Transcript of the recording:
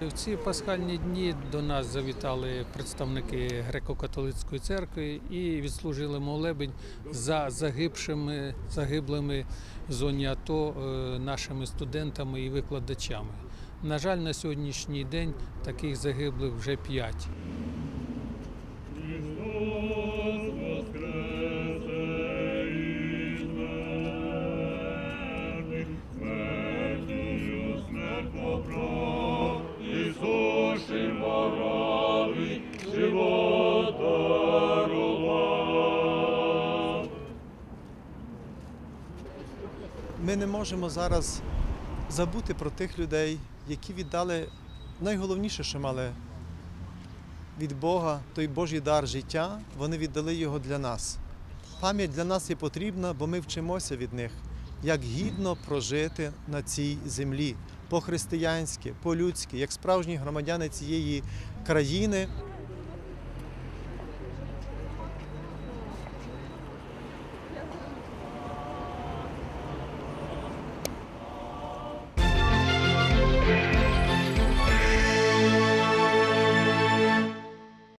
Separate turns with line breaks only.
В ці пасхальні дні до нас завітали представники греко-католицької церкви і відслужили молебень за загибшими, загиблими в зоні АТО е, нашими студентами і викладачами. На жаль, на сьогоднішній день таких загиблих вже п'ять.
Ми не можемо зараз забути про тих людей, які віддали найголовніше, що мали від Бога, той Божий дар життя, вони віддали його для нас. Пам'ять для нас є потрібна, бо ми вчимося від них, як гідно прожити на цій землі по-християнськи, по-людськи, як справжні громадяни цієї країни.